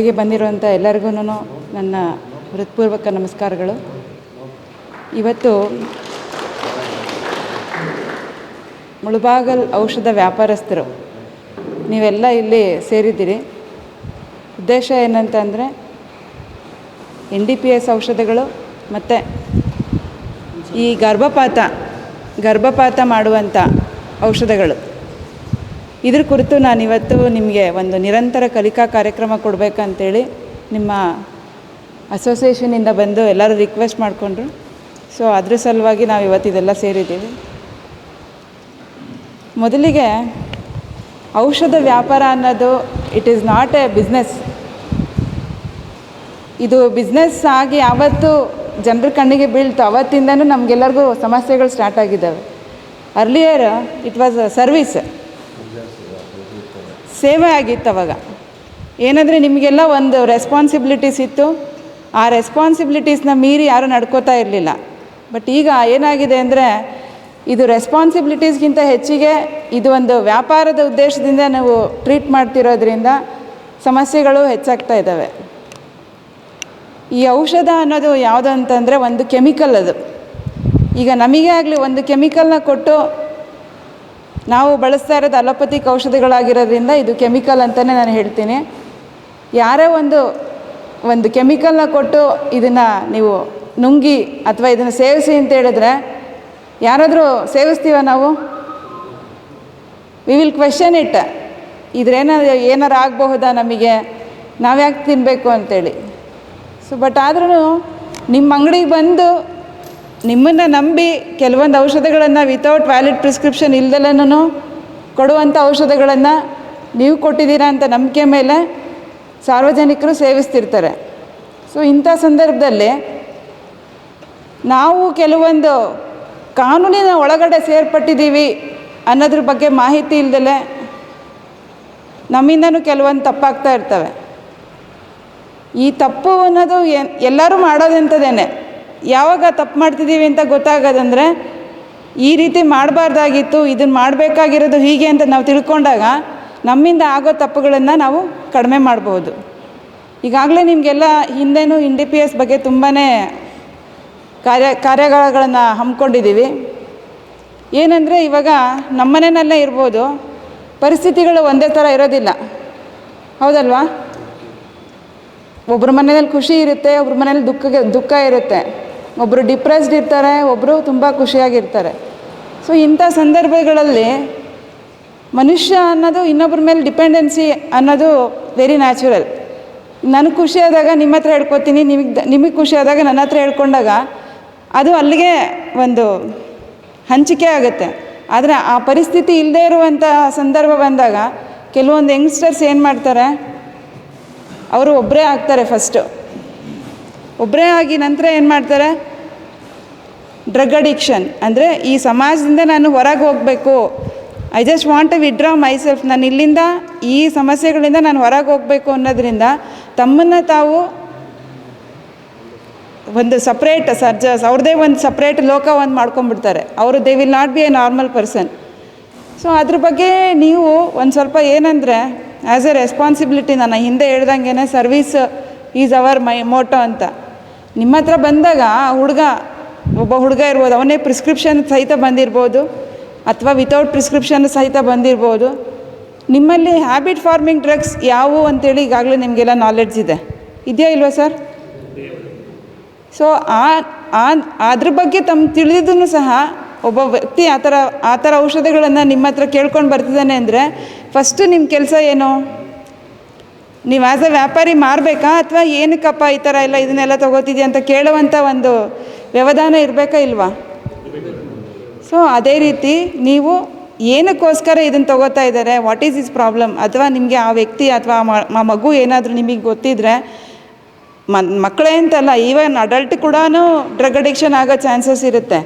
ಇಲ್ಲಿಗೆ ಬಂದಿರುವಂಥ ಎಲ್ಲರಿಗೂ ನನ್ನ ಹೃತ್ಪೂರ್ವಕ ನಮಸ್ಕಾರಗಳು. ಇವತ್ತು ಮುಳುಬಾಗಲ್ ಔಷಧ ವ್ಯಾಪಾರಸ್ಥರು, ನೀವೆಲ್ಲ ಇಲ್ಲಿ ಸೇರಿದ್ದೀರಿ. ಉದ್ದೇಶ ಏನಂತಂದರೆ, ಎನ್ ಡಿ ಪಿ ಎಸ್ ಔಷಧಗಳು ಮತ್ತು ಈ ಗರ್ಭಪಾತ ಗರ್ಭಪಾತ ಮಾಡುವಂಥ ಔಷಧಗಳು. ಇದ್ರ ಕುರಿತು ನಾನಿವತ್ತು ನಿಮಗೆ ಒಂದು ನಿರಂತರ ಕಲಿಕಾ ಕಾರ್ಯಕ್ರಮ ಕೊಡಬೇಕಂತೇಳಿ ನಿಮ್ಮ ಅಸೋಸಿಯೇಷನಿಂದ ಬಂದು ಎಲ್ಲರೂ ರಿಕ್ವೆಸ್ಟ್ ಮಾಡಿಕೊಂಡ್ರು. ಸೊ, ಅದ್ರ ಸಲುವಾಗಿ ನಾವು ಇವತ್ತು ಇದೆಲ್ಲ ಸೇರಿದ್ದೀವಿ. ಮೊದಲಿಗೆ ಔಷಧ ವ್ಯಾಪಾರ ಅನ್ನೋದು it is not a business ಇದು ಬಿಸ್ನೆಸ್ ಆಗಿ ಯಾವತ್ತು ಜನರ ಕಣ್ಣಿಗೆ ಬೀಳ್ತು. ಅವತ್ತಿಂದನೂ ನಮಗೆಲ್ಲರಿಗೂ ಸಮಸ್ಯೆಗಳು ಸ್ಟಾರ್ಟ್ ಆಗಿದ್ದಾವೆ. Earlier it was a service ಸೇವೆ ಆಗಿತ್ತು ಅವಾಗ. ಏನಂದರೆ ನಿಮಗೆಲ್ಲ ಒಂದು ರೆಸ್ಪಾನ್ಸಿಬಿಲಿಟೀಸ್ ಇತ್ತು. ಆ ರೆಸ್ಪಾನ್ಸಿಬಿಲಿಟೀಸ್ನ ಮೀರಿ ಯಾರೂ ನಡ್ಕೋತಾ ಇರಲಿಲ್ಲ. ಬಟ್ ಈಗ ಏನಾಗಿದೆ ಅಂದರೆ ಇದು ರೆಸ್ಪಾನ್ಸಿಬಿಲಿಟೀಸ್ಗಿಂತ ಹೆಚ್ಚಿಗೆ ಇದು ಒಂದು ವ್ಯಾಪಾರದ ಉದ್ದೇಶದಿಂದ ನಾವು ಟ್ರೀಟ್ ಮಾಡ್ತಿರೋದ್ರಿಂದ ಸಮಸ್ಯೆಗಳು ಹೆಚ್ಚಾಗ್ತಾ ಇದ್ದಾವೆ. ಈ ಔಷಧ ಅನ್ನೋದು ಯಾವುದು ಅಂತಂದರೆ ಒಂದು ಕೆಮಿಕಲ್ ಅದು. ಈಗ ನಮಗೆ ಆಗಲಿ ಒಂದು ಕೆಮಿಕಲ್ನ ಕೊಟ್ಟು ನಾವು ಬಳಸ್ತಾ ಇರೋದು ಅಲೋಪತಿಕ್ ಔಷಧಿಗಳಾಗಿರೋದ್ರಿಂದ ಇದು ಕೆಮಿಕಲ್ ಅಂತಲೇ ನಾನು ಹೇಳ್ತೀನಿ. ಯಾರೇ ಒಂದು ಒಂದು ಕೆಮಿಕಲ್ನ ಕೊಟ್ಟು ಇದನ್ನು ನೀವು ನುಂಗಿ ಅಥವಾ ಇದನ್ನು ಸೇವಿಸಿ ಅಂತ ಹೇಳಿದ್ರೆ ಯಾರಾದರೂ ಸೇವಿಸ್ತೀವ ನಾವು? ವಿ ವಿಲ್ ಕ್ವೆಶನ್ ಇಟ್ ಇದ್ರೇನಾದ್ರು ಏನಾರು ಆಗಬಹುದಾ ನಮಗೆ? ನಾವ್ಯಾಕೆ ತಿನ್ನಬೇಕು ಅಂತೇಳಿ. ಸೊ ಬಟ್ ಆದ್ರೂ ನಿಮ್ಮ ಅಂಗಡಿಗೆ ಬಂದು ನಿಮ್ಮನ್ನು ನಂಬಿ ಕೆಲವೊಂದು ಔಷಧಗಳನ್ನು ವಿತೌಟ್ ವ್ಯಾಲಿಡ್ ಪ್ರಿಸ್ಕ್ರಿಪ್ಷನ್ ಇಲ್ದಲೂ ಕೊಡುವಂಥ ಔಷಧಗಳನ್ನು ನೀವು ಕೊಟ್ಟಿದ್ದೀರಾ ಅಂತ ನಂಬಿಕೆ ಮೇಲೆ ಸಾರ್ವಜನಿಕರು ಸೇವಿಸ್ತಿರ್ತಾರೆ. ಸೊ ಇಂಥ ಸಂದರ್ಭದಲ್ಲಿ ನಾವು ಕೆಲವೊಂದು ಕಾನೂನಿನ ಒಳಗಡೆ ಸೇರ್ಪಟ್ಟಿದ್ದೀವಿ ಅನ್ನೋದ್ರ ಬಗ್ಗೆ ಮಾಹಿತಿ ಇಲ್ದಲೆ ನಮ್ಮಿಂದನೂ ಕೆಲವೊಂದು ತಪ್ಪಾಗ್ತಾ ಇರ್ತವೆ. ಈ ತಪ್ಪು ಅನ್ನೋದು ಎಲ್ಲರೂ ಮಾಡೋದಂಥದ್ದೇನೆ ಯಾವಾಗ ತಪ್ಪು ಮಾಡ್ತಿದ್ದೀವಿ ಅಂತ ಗೊತ್ತಾಗೋದಂದರೆ ಈ ರೀತಿ ಮಾಡಬಾರ್ದಾಗಿತ್ತು ಇದನ್ನು ಮಾಡಬೇಕಾಗಿರೋದು ಹೀಗೆ ಅಂತ ನಾವು ತಿಳ್ಕೊಂಡಾಗ ನಮ್ಮಿಂದ ಆಗೋ ತಪ್ಪುಗಳನ್ನು ನಾವು ಕಡಿಮೆ ಮಾಡ್ಬೋದು. ಈಗಾಗಲೇ ನಿಮಗೆಲ್ಲ ಹಿಂದೆನೂ ಇನ್ ಡಿ ಪಿ ಎಸ್ ಬಗ್ಗೆ ತುಂಬಾ ಕಾರ್ಯ ಕಾರ್ಯಗಳನ್ನು ಹಮ್ಮಿಕೊಂಡಿದ್ದೀವಿ. ಏನಂದರೆ ಇವಾಗ ನಮ್ಮನೆಯಲ್ಲೇ ಇರ್ಬೋದು, ಪರಿಸ್ಥಿತಿಗಳು ಒಂದೇ ಥರ ಇರೋದಿಲ್ಲ. ಹೌದಲ್ವಾ? ಒಬ್ಬರ ಮನೆಯಲ್ಲಿ ಖುಷಿ ಇರುತ್ತೆ ಒಬ್ಬರ ಮನೇಲಿ ದುಃಖ ದುಃಖ ಇರುತ್ತೆ. ಒಬ್ಬರು ಡಿಪ್ರೆಸ್ಡ್ ಇರ್ತಾರೆ ಒಬ್ಬರು ತುಂಬ ಖುಷಿಯಾಗಿರ್ತಾರೆ. ಸೊ ಇಂಥ ಸಂದರ್ಭಗಳಲ್ಲಿ ಮನುಷ್ಯ ಅನ್ನೋದು ಇನ್ನೊಬ್ಬರ ಮೇಲೆ ಡಿಪೆಂಡೆನ್ಸಿ ಅನ್ನೋದು ವೆರಿ ನ್ಯಾಚುರಲ್ ನನಗೆ ಖುಷಿ ಆದಾಗ ನಿಮ್ಮ ಹತ್ರ ಹೇಳ್ಕೊತೀನಿ, ನಿಮಗೆ ನಿಮಗೆ ಖುಷಿ ಆದಾಗ ನನ್ನ ಹತ್ರ ಹೇಳ್ಕೊಂಡಾಗ ಅದು ಅಲ್ಲಿಗೆ ಒಂದು ಹಂಚಿಕೆ ಆಗುತ್ತೆ. ಆದರೆ ಆ ಪರಿಸ್ಥಿತಿ ಇಲ್ಲದೇ ಇರುವಂಥ ಸಂದರ್ಭ ಬಂದಾಗ ಕೆಲವೊಂದು ಯಂಗ್ಸ್ಟರ್ಸ್ ಏನು ಮಾಡ್ತಾರೆ, ಅವರು ಒಬ್ಬರೇ ಆಗ್ತಾರೆ ಫಸ್ಟು ಒಬ್ಬರೇ ಆಗಿ ನಂತರ ಏನು ಮಾಡ್ತಾರೆ? ಡ್ರಗ್ ಅಡಿಕ್ಷನ್ ಅಂದರೆ ಈ ಸಮಾಜದಿಂದ ನಾನು ಹೊರಗೆ ಹೋಗಬೇಕು. I just want to withdraw myself ನಾನು ಇಲ್ಲಿಂದ ಈ ಸಮಸ್ಯೆಗಳಿಂದ ನಾನು ಹೊರಗೆ ಹೋಗಬೇಕು ಅನ್ನೋದ್ರಿಂದ ತಮ್ಮನ್ನು ತಾವು ಒಂದು ಸಪ್ರೇಟ್ ಸರ್ಜಸ್ ಅವ್ರದ್ದೇ ಒಂದು ಸಪ್ರೇಟ್ ಲೋಕ ಒಂದು ಮಾಡ್ಕೊಂಡ್ಬಿಡ್ತಾರೆ. ಅವರು they will not be a normal person so ಅದ್ರ ಬಗ್ಗೆ ನೀವು ಒಂದು ಸ್ವಲ್ಪ ಏನಂದರೆ ಆ್ಯಸ್ ಎ ರೆಸ್ಪಾನ್ಸಿಬಿಲಿಟಿ ನಾನು ಹಿಂದೆ ಹೇಳ್ದಂಗೆ service is our my motto ಅಂತ. ನಿಮ್ಮ ಹತ್ರ ಬಂದಾಗ ಹುಡುಗ, ಒಬ್ಬ ಹುಡುಗ ಇರ್ಬೋದು, ಅವನೇ ಪ್ರಿಸ್ಕ್ರಿಪ್ಷನ್ ಸಹಿತ ಬಂದಿರ್ಬೋದು, ಅಥವಾ ವಿತೌಟ್ ಪ್ರಿಸ್ಕ್ರಿಪ್ಷನ್ ಸಹಿತ ಬಂದಿರ್ಬೋದು. ನಿಮ್ಮಲ್ಲಿ ಹ್ಯಾಬಿಟ್ ಫಾರ್ಮಿಂಗ್ ಡ್ರಗ್ಸ್ ಯಾವುವು ಅಂತೇಳಿ ಈಗಾಗಲೇ ನಿಮಗೆಲ್ಲ ನಾಲೆಡ್ಜ್ ಇದೆ. ಇದೆಯಾ ಇಲ್ವಾ ಸರ್? ಸೊ ಆ ಅದ್ರ ಬಗ್ಗೆ ತಮ್ಮ ತಿಳಿದಿದ್ದೂ ಸಹ ಒಬ್ಬ ವ್ಯಕ್ತಿ ಆ ಥರ ಆ ಥರ ಔಷಧಿಗಳನ್ನು ನಿಮ್ಮ ಹತ್ರ ಕೇಳ್ಕೊಂಡು ಬರ್ತಿದ್ದಾನೆ ಅಂದರೆ ಫಸ್ಟು ನಿಮ್ಮ ಕೆಲಸ ಏನು? ನೀವು ಆ್ಯಸ್ ಅ ವ್ಯಾಪಾರಿ ಮಾರಬೇಕಾ? ಅಥವಾ ಏನಕ್ಕಪ್ಪ ಈ ಥರ ಎಲ್ಲ ಇದನ್ನೆಲ್ಲ ತೊಗೋತಿದ್ಯಾ ಅಂತ ಕೇಳುವಂಥ ಒಂದು ವ್ಯವಧಾನ ಇರಬೇಕಾ ಇಲ್ವಾ? ಸೊ ಅದೇ ರೀತಿ ನೀವು ಏನಕ್ಕೋಸ್ಕರ ಇದನ್ನು ತಗೋತಾ ಇದ್ದಾರೆ? ವಾಟ್ ಈಸ್ ಇಸ್ ಪ್ರಾಬ್ಲಮ್ ಅಥವಾ ನಿಮಗೆ ಆ ವ್ಯಕ್ತಿ ಅಥವಾ ಆ ಮಗು ಏನಾದರೂ ನಿಮಗೆ ಗೊತ್ತಿದ್ರೆ ಮಕ್ಕಳೇ ಅಂತಲ್ಲ ಈವನ್ ಅಡಲ್ಟ್ ಕೂಡ ಡ್ರಗ್ ಅಡಿಕ್ಷನ್ ಆಗೋ ಚಾನ್ಸಸ್ ಇರುತ್ತೆ.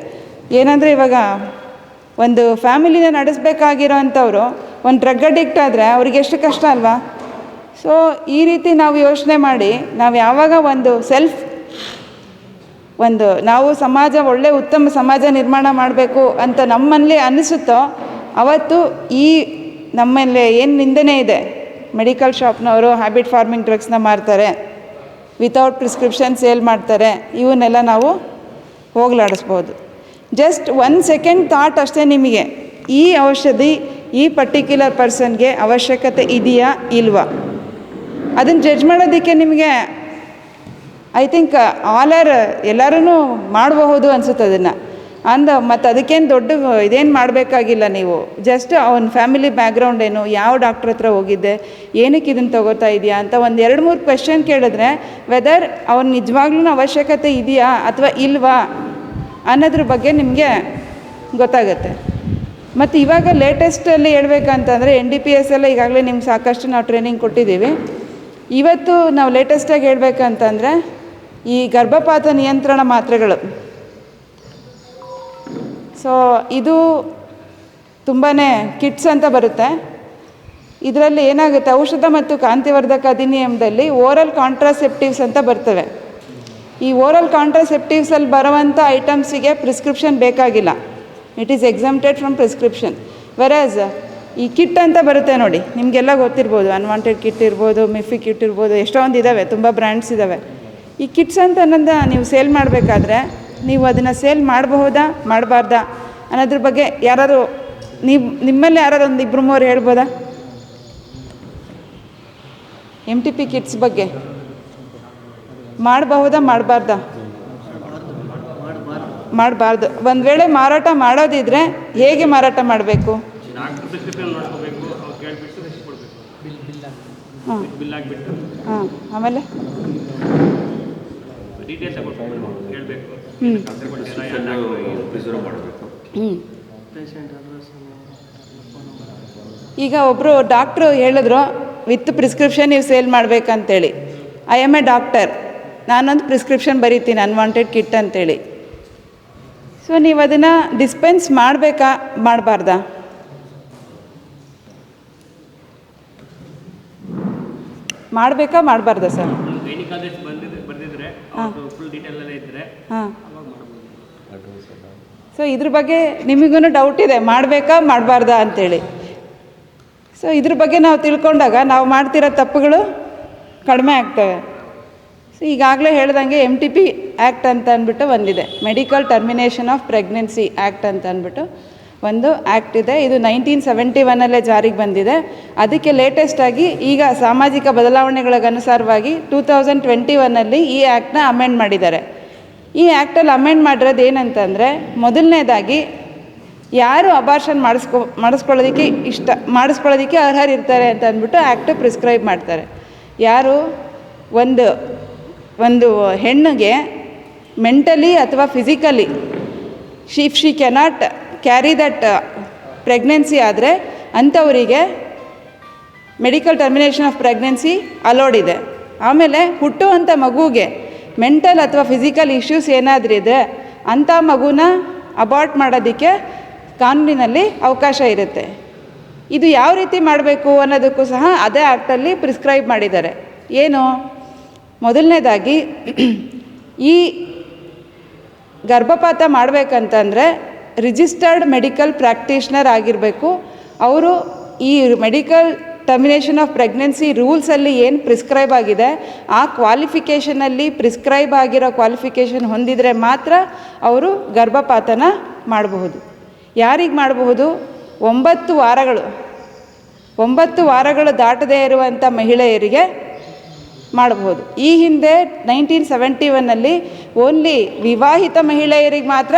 ಏನಂದರೆ ಇವಾಗ ಒಂದು ಫ್ಯಾಮಿಲಿನ ನಡೆಸಬೇಕಾಗಿರೋ ಅಂಥವ್ರು ಒಂದು ಡ್ರಗ್ ಅಡಿಕ್ಟ್ ಆದರೆ ಅವ್ರಿಗೆ ಎಷ್ಟು ಕಷ್ಟ ಅಲ್ವಾ? ಸೊ ಈ ರೀತಿ ನಾವು ಯೋಚನೆ ಮಾಡಿ, ನಾವು ಯಾವಾಗ ಒಂದು ಸೆಲ್ಫ್ ಒಂದು ನಾವು ಸಮಾಜ, ಒಳ್ಳೆ ಉತ್ತಮ ಸಮಾಜ ನಿರ್ಮಾಣ ಮಾಡಬೇಕು ಅಂತ ನಮ್ಮಲ್ಲಿ ಅನಿಸುತ್ತೋ, ಅವತ್ತು ಈ ನಮ್ಮಲ್ಲಿ ಏನು ನಿಂದನೆ ಇದೆ? ಮೆಡಿಕಲ್ ಶಾಪ್ನವರು ಹ್ಯಾಬಿಟ್ ಫಾರ್ಮಿಂಗ್ ಡ್ರಗ್ಸ್ನ ಮಾರ್ತಾರೆ ವಿತೌಟ್ ಪ್ರಿಸ್ಕ್ರಿಪ್ಷನ್ ಸೇಲ್ ಮಾಡ್ತಾರೆ, ಇವನ್ನೆಲ್ಲ ನಾವು ಹೋಗ್ಲಾಡಿಸ್ಬೋದು. ಜಸ್ಟ್ ಒನ್ ಸೆಕೆಂಡ್ ಥಾಟ್ ಅಷ್ಟೇ ನಿಮಗೆ. ಈ ಔಷಧಿ, ಈ ಪರ್ಟಿಕ್ಯುಲರ್ ಪರ್ಸನ್ಗೆ ಅವಶ್ಯಕತೆ ಇದೆಯಾ, ಇಲ್ವಾ? ಅದನ್ನು ಜಡ್ಜ್ ಮಾಡೋದಕ್ಕೆ ನಿಮಗೆ ಐ ಥಿಂಕ್ ಆಲ್ ಆರ್ ಎಲ್ಲರೂ ಮಾಡಬಹುದು ಅನಿಸುತ್ತೆ ಅದನ್ನು. ಅಂದ, ಮತ್ತು ಅದಕ್ಕೇನು ದೊಡ್ಡ ಇದೇನು ಮಾಡಬೇಕಾಗಿಲ್ಲ ನೀವು. ಜಸ್ಟ್ ಅವನ ಫ್ಯಾಮಿಲಿ ಬ್ಯಾಕ್ಗ್ರೌಂಡ್ ಏನು, ಯಾವ ಡಾಕ್ಟ್ರ್ ಹತ್ರ ಹೋಗಿದ್ದೆ, ಏನಕ್ಕೆ ಇದನ್ನು ತಗೋತಾ ಇದೆಯಾ ಅಂತ ಒಂದು ಎರಡು ಮೂರು ಕ್ವೆಶನ್ ಕೇಳಿದ್ರೆ ವೆದರ್ ಅವ್ನ ನಿಜವಾಗ್ಲೂ ಅವಶ್ಯಕತೆ ಇದೆಯಾ ಅಥವಾ ಇಲ್ವಾ ಅನ್ನೋದ್ರ ಬಗ್ಗೆ ನಿಮಗೆ ಗೊತ್ತಾಗುತ್ತೆ. ಮತ್ತು ಇವಾಗ ಲೇಟೆಸ್ಟಲ್ಲಿ ಹೇಳ್ಬೇಕಂತಂದರೆ ಎನ್ ಡಿ ಪಿ ಎಸ್ ಎಲ್ಲ ಈಗಾಗಲೇ ನಿಮ್ಗೆ ಸಾಕಷ್ಟು ನಾವು ಟ್ರೈನಿಂಗ್ ಕೊಟ್ಟಿದ್ದೀವಿ. ಇವತ್ತು ನಾವು ಲೇಟೆಸ್ಟಾಗಿ ಹೇಳ್ಬೇಕಂತಂದರೆ ಈ ಗರ್ಭಪಾತ ನಿಯಂತ್ರಣ ಮಾತ್ರೆಗಳು. ಸೊ ಇದು ತುಂಬಾ ಕಿಟ್ಸ್ ಅಂತ ಬರುತ್ತೆ. ಇದರಲ್ಲಿ ಏನಾಗುತ್ತೆ, ಔಷಧ ಮತ್ತು ಕಾಂತಿವರ್ಧಕ ಅಧಿನಿಯಮದಲ್ಲಿ ಓರಲ್ ಕಾಂಟ್ರಾಸೆಪ್ಟಿವ್ಸ್ ಅಂತ ಬರ್ತವೆ. ಈ ಓರಲ್ ಕಾಂಟ್ರಾಸೆಪ್ಟಿವ್ಸಲ್ಲಿ ಬರುವಂಥ ಐಟಮ್ಸಿಗೆ ಪ್ರಿಸ್ಕ್ರಿಪ್ಷನ್ ಬೇಕಾಗಿಲ್ಲ. It is exempted from prescription whereas ಈ ಕಿಟ್ ಅಂತ ಬರುತ್ತೆ ನೋಡಿ, ನಿಮಗೆಲ್ಲ ಗೊತ್ತಿರ್ಬೋದು ಅನ್ವಾಂಟೆಡ್ ಕಿಟ್ ಇರ್ಬೋದು ಮಿಫಿ ಕಿಟ್ ಇರ್ಬೋದು ಎಷ್ಟೊಂದು ಇದ್ದಾವೆ ತುಂಬ ಬ್ರ್ಯಾಂಡ್ಸ್ ಇದ್ದಾವೆ ಈ ಕಿಟ್ಸ್ ಅಂತ ಅನ್ನೋದ ನೀವು ಸೇಲ್ ಮಾಡಬೇಕಾದ್ರೆ ನೀವು ಅದನ್ನು ಸೇಲ್ ಮಾಡಬಹುದಾ, ಮಾಡಬಾರ್ದಾ? ಅನ್ನೋದ್ರ ಬಗ್ಗೆ ಯಾರಾದ್ರು ನೀವು, ನಿಮ್ಮಲ್ಲಿ ಯಾರಾದ್ರು ಒಂದು ಇಬ್ಬರು ಮೂವರು ಹೇಳ್ಬೋದಾ? ಎಂ ಟಿ ಪಿ ಕಿಟ್ಸ್ ಬಗ್ಗೆ. ಮಾಡಬಹುದಾ, ಮಾಡಬಾರ್ದಾ? ಮಾಡಬಾರ್ದು. ಒಂದು ವೇಳೆ ಮಾರಾಟ ಮಾಡೋದಿದ್ರೆ ಹೇಗೆ ಮಾರಾಟ ಮಾಡಬೇಕು? ಡಾಕ್ಟರ್ ಪ್ರಿಸ್ಕ್ರಿಪ್ಷನ್ ನೋಡ್ಕೋಬೇಕು ಅವ್ರು ಕೇಳಿಬಿಟ್ಟು ಕೊಡಬೇಕು ಹಾಂ ಬಿಲ್ ಆಗಿಬಿಟ್ಟು ಹಾಂ ಆಮೇಲೆ? ಡೀಟೇಲ್ಸ್ ಕೊಡ್ಬೇಕು. ಕೇಳಬೇಕು ಮಾಡಬೇಕು ಹ್ಞೂ ಈಗ ಒಬ್ಬರು ಡಾಕ್ಟ್ರು ಹೇಳಿದ್ರು ವಿತ್ ಪ್ರಿಸ್ಕ್ರಿಪ್ಷನ್ ನೀವು ಸೇಲ್ ಮಾಡ್ಬೇಕಂತೇಳಿ. ಐ ಎಂ ಎ ಡಾಕ್ಟರ್ ನಾನೊಂದು ಪ್ರಿಸ್ಕ್ರಿಪ್ಷನ್ ಬರೀತೀನಿ ಅನ್ವಾಂಟೆಡ್ ಕಿಟ್ ಅಂತೇಳಿ. ಸೊ ನೀವು ಅದನ್ನು ಡಿಸ್ಪೆನ್ಸ್ ಮಾಡಬೇಕಾ ಮಾಡಬಾರ್ದಾ? ಮಾಡಬೇಕಾ ಮಾಡಬಾರ್ದ ಸರ್? ಸೊ ಇದ್ರ ಬಗ್ಗೆ ನಿಮಗೂ ಡೌಟ್ ಇದೆ ಮಾಡಬೇಕಾ ಮಾಡಬಾರ್ದಾ ಅಂತೇಳಿ. ಸೊ ಇದ್ರ ಬಗ್ಗೆ ನಾವು ತಿಳ್ಕೊಂಡಾಗ ನಾವು ಮಾಡ್ತಿರೋ ತಪ್ಪುಗಳು ಕಡಿಮೆ ಆಗ್ತವೆ. ಸೊ ಈಗಾಗಲೇ ಹೇಳ್ದಂಗೆ ಎಂ ಟಿ ಪಿ ಆ್ಯಕ್ಟ್ ಅಂತ ಅಂದ್ಬಿಟ್ಟು ಒಂದಿದೆ medical termination of pregnancy act ಅಂತ ಅಂದ್ಬಿಟ್ಟು. ಒಂದು ಆ್ಯಕ್ಟ್ ಇದೆ. ಇದು ನೈನ್ಟೀನ್ ಸೆವೆಂಟಿ ಒನ್ನಲ್ಲೇ ಜಾರಿಗೆ ಬಂದಿದೆ. ಅದಕ್ಕೆ ಲೇಟೆಸ್ಟಾಗಿ ಈಗ ಸಾಮಾಜಿಕ ಬದಲಾವಣೆಗಳಿಗನುಸಾರವಾಗಿ ಟೂ ತೌಸಂಡ್ ಟ್ವೆಂಟಿ ಒನ್ನಲ್ಲಿ ಈ ಆ್ಯಕ್ಟ್ನ ಅಮೆಂಡ್ ಮಾಡಿದ್ದಾರೆ. ಈ ಆ್ಯಕ್ಟಲ್ಲಿ ಅಮೆಂಡ್ ಮಾಡಿರೋದು ಏನಂತಂದರೆ, ಮೊದಲನೇದಾಗಿ ಯಾರು ಅಬಾರ್ಷನ್ ಮಾಡಿಸ್ಕೊ, ಮಾಡಿಸ್ಕೊಳ್ಳೋದಕ್ಕೆ ಇಷ್ಟ, ಮಾಡಿಸ್ಕೊಳ್ಳೋದಕ್ಕೆ ಅರ್ಹರಿರ್ತಾರೆ ಅಂತ ಅಂದ್ಬಿಟ್ಟು ಆ್ಯಕ್ಟ್ ಪ್ರಿಸ್ಕ್ರೈಬ್ ಮಾಡ್ತಾರೆ. ಯಾರು ಒಂದು ಒಂದು ಹೆಣ್ಣಿಗೆ ಮೆಂಟಲಿ ಅಥವಾ physically ಶಿಫ್ she cannot carry that pregnancy ಆದರೆ ಅಂಥವರಿಗೆ medical termination of pregnancy allowed ಇದೆ. ಆಮೇಲೆ ಹುಟ್ಟುವಂಥ ಮಗುಗೆ ಮೆಂಟಲ್ ಅಥವಾ ಫಿಸಿಕಲ್ ಇಶ್ಯೂಸ್ ಏನಾದರೂ ಇದೆ ಅಂಥ ಮಗುನ ಅಬಾರ್ಟ್ ಮಾಡೋದಕ್ಕೆ ಕಾನೂನಿನಲ್ಲಿ ಅವಕಾಶ ಇರುತ್ತೆ. ಇದು ಯಾವ ರೀತಿ ಮಾಡಬೇಕು ಅನ್ನೋದಕ್ಕೂ ಸಹ ಅದೇ ಆ್ಯಕ್ಟಲ್ಲಿ ಪ್ರಿಸ್ಕ್ರೈಬ್ ಮಾಡಿದ್ದಾರೆ. ಏನು? ಮೊದಲನೇದಾಗಿ ಈ ಗರ್ಭಪಾತ ಮಾಡಬೇಕಂತಂದರೆ ರಿಜಿಸ್ಟರ್ಡ್ ಮೆಡಿಕಲ್ ಪ್ರಾಕ್ಟೀಷ್ನರ್ ಆಗಿರಬೇಕು. ಅವರು ಈ ಮೆಡಿಕಲ್ ಟರ್ಮಿನೇಷನ್ ಆಫ್ ಪ್ರೆಗ್ನೆನ್ಸಿ ರೂಲ್ಸಲ್ಲಿ ಏನು ಪ್ರಿಸ್ಕ್ರೈಬ್ ಆಗಿದೆ, ಆ ಕ್ವಾಲಿಫಿಕೇಷನಲ್ಲಿ ಪ್ರಿಸ್ಕ್ರೈಬ್ ಆಗಿರೋ ಕ್ವಾಲಿಫಿಕೇಷನ್ ಹೊಂದಿದರೆ ಮಾತ್ರ ಅವರು ಗರ್ಭಪಾತನ ಮಾಡಬಹುದು. ಯಾರಿಗೆ ಮಾಡಬಹುದು? ಒಂಬತ್ತು ವಾರಗಳು. ಒಂಬತ್ತು ವಾರಗಳು ದಾಟದೇ ಇರುವಂಥ ಮಹಿಳೆಯರಿಗೆ ಮಾಡಬಹುದು. ಈ ಹಿಂದೆ ನೈನ್ಟೀನ್ ಸೆವೆಂಟಿ ಒನ್ನಲ್ಲಿ ಓನ್ಲಿ ವಿವಾಹಿತ ಮಹಿಳೆಯರಿಗೆ ಮಾತ್ರ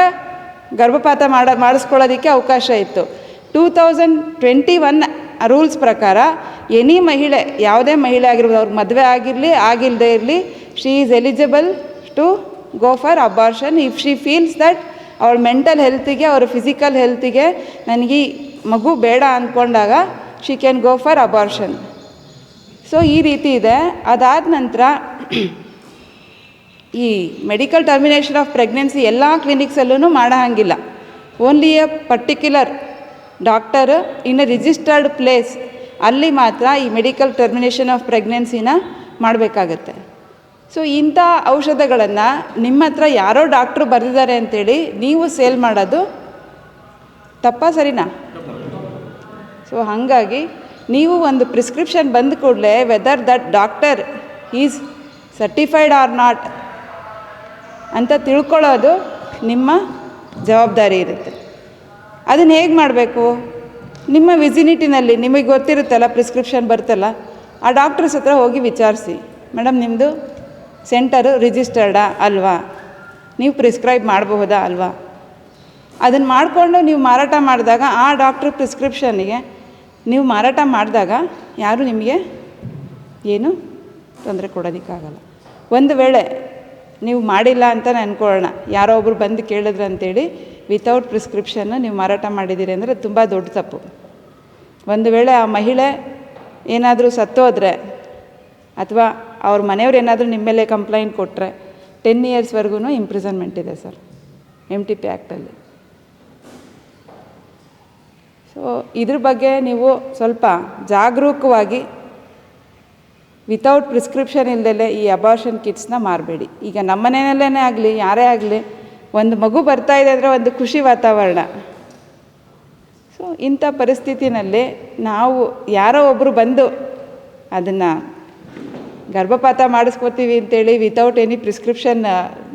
ಗರ್ಭಪಾತ ಮಾಡ ಮಾಡಿಸ್ಕೊಳ್ಳೋದಕ್ಕೆ ಅವಕಾಶ ಇತ್ತು. Two thousand twenty one rules ಪ್ರಕಾರ ಎನಿ ಮಹಿಳೆ, ಯಾವುದೇ ಮಹಿಳೆ ಆಗಿರ್ಬೋದು, ಅವ್ರಿಗೆ ಮದುವೆ ಆಗಿರಲಿ ಆಗಿಲ್ಲದೆ ಇರಲಿ she is eligible to go for abortion if she feels that ಅವಳ ಮೆಂಟಲ್ ಹೆಲ್ತಿಗೆ ಅವ್ರ ಫಿಸಿಕಲ್ ಹೆಲ್ತಿಗೆ ನನಗೆ ಮಗು ಬೇಡ ಅಂದ್ಕೊಂಡಾಗ she can go for abortion so ಈ ರೀತಿ ಇದೆ. ಅದಾದ ನಂತರ ಈ ಮೆಡಿಕಲ್ ಟರ್ಮಿನೇಷನ್ ಆಫ್ ಪ್ರೆಗ್ನೆನ್ಸಿ ಎಲ್ಲ ಕ್ಲಿನಿಕ್ಸಲ್ಲೂ ಮಾಡೋ ಹಾಗಿಲ್ಲ only a particular doctor in a registered place ಅಲ್ಲಿ ಮಾತ್ರ ಈ ಮೆಡಿಕಲ್ ಟರ್ಮಿನೇಷನ್ ಆಫ್ ಪ್ರೆಗ್ನೆನ್ಸಿನ ಮಾಡಬೇಕಾಗತ್ತೆ. ಸೊ ಇಂಥ ಔಷಧಗಳನ್ನು ನಿಮ್ಮ ಹತ್ರ ಯಾರೋ ಡಾಕ್ಟ್ರು ಬರೆದಿದ್ದಾರೆ ಅಂತೇಳಿ ನೀವು ಸೇಲ್ ಮಾಡೋದು ತಪ್ಪಾ ಸರಿನಾ? ಸೊ ಹಾಗಾಗಿ ನೀವು ಒಂದು ಪ್ರಿಸ್ಕ್ರಿಪ್ಷನ್ ಬಂದ ಕೂಡಲೇ whether that doctor is certified or not ಅಂತ ತಿಳ್ಕೊಳ್ಳೋದು ನಿಮ್ಮ ಜವಾಬ್ದಾರಿ ಇರುತ್ತೆ. ಅದನ್ನು ಹೇಗೆ ಮಾಡಬೇಕು? ನಿಮ್ಮ ವಿಸಿನಿಟಿನಲ್ಲಿ ನಿಮಗೆ ಗೊತ್ತಿರುತ್ತಲ್ಲ, ಪ್ರಿಸ್ಕ್ರಿಪ್ಷನ್ ಬರುತ್ತಲ್ಲ, ಆ ಡಾಕ್ಟರ್ಸ್ ಹತ್ರ ಹೋಗಿ ವಿಚಾರಿಸಿ. ಮೇಡಮ್ ನಿಮ್ಮದು ಸೆಂಟರು ರಿಜಿಸ್ಟರ್ಡಾ ಅಲ್ವಾ? ನೀವು ಪ್ರಿಸ್ಕ್ರೈಬ್ ಮಾಡಬಹುದಾ ಅಲ್ವಾ? ಅದನ್ನು ಮಾಡಿಕೊಂಡು ನೀವು ಮಾರಾಟ ಮಾಡಿದಾಗ ಆ ಡಾಕ್ಟ್ರ್ ಪ್ರಿಸ್ಕ್ರಿಪ್ಷನ್ನಿಗೆ ನೀವು ಮಾರಾಟ ಮಾಡಿದಾಗ ಯಾರು ನಿಮಗೆ ಏನು ತೊಂದರೆ ಕೊಡೋದಕ್ಕಾಗಲ್ಲ. ಒಂದು ವೇಳೆ ನೀವು ಮಾಡಿಲ್ಲ ಅಂತ ಅನ್ಕೊಳ್ಳೋಣ. ಯಾರೋ ಒಬ್ರು ಬಂದು ಕೇಳಿದ್ರು ಅಂತೇಳಿ ವಿತೌಟ್ ಪ್ರಿಸ್ಕ್ರಿಪ್ಷನ್ನು ನೀವು ಮಾರಾಟ ಮಾಡಿದ್ದೀರಿ ಅಂದರೆ ತುಂಬ ದೊಡ್ಡ ತಪ್ಪು. ಒಂದು ವೇಳೆ ಆ ಮಹಿಳೆ ಏನಾದರೂ ಸತ್ತೋದ್ರೆ ಅಥವಾ ಅವ್ರ ಮನೆಯವ್ರು ಏನಾದರೂ ನಿಮ್ಮ ಮೇಲೆ ಕಂಪ್ಲೈಂಟ್ ಕೊಟ್ಟರೆ ಟೆನ್ ಇಯರ್ಸ್ವರೆಗೂ ಇಂಪ್ರಿಸನ್ಮೆಂಟ್ ಇದೆ ಸರ್ ಎಂ ಟಿ ಪಿ ಆ್ಯಕ್ಟಲ್ಲಿ ಸೊ ಇದ್ರ ಬಗ್ಗೆ ನೀವು ಸ್ವಲ್ಪ ಜಾಗರೂಕವಾಗಿ ವಿತೌಟ್ ಪ್ರಿಸ್ಕ್ರಿಪ್ಷನ್ ಇಲ್ದಲೆ ಈ ಅಬಾರ್ಷನ್ ಕಿಟ್ಸ್ನ ಮಾರಬೇಡಿ. ಈಗ ನಮ್ಮ ಮನೆಯಲ್ಲೇ ಆಗಲಿ, ಯಾರೇ ಆಗಲಿ, ಒಂದು ಮಗು ಬರ್ತಾ ಇದೆ ಅಂದರೆ ಒಂದು ಖುಷಿ ವಾತಾವರಣ. ಸೊ ಇಂಥ ಪರಿಸ್ಥಿತಿನಲ್ಲಿ ನಾವು ಯಾರೋ ಒಬ್ಬರು ಬಂದು ಅದನ್ನು ಗರ್ಭಪಾತ ಮಾಡಿಸ್ಕೋತೀವಿ ಅಂತೇಳಿ ವಿತೌಟ್ ಎನಿ ಪ್ರಿಸ್ಕ್ರಿಪ್ಷನ್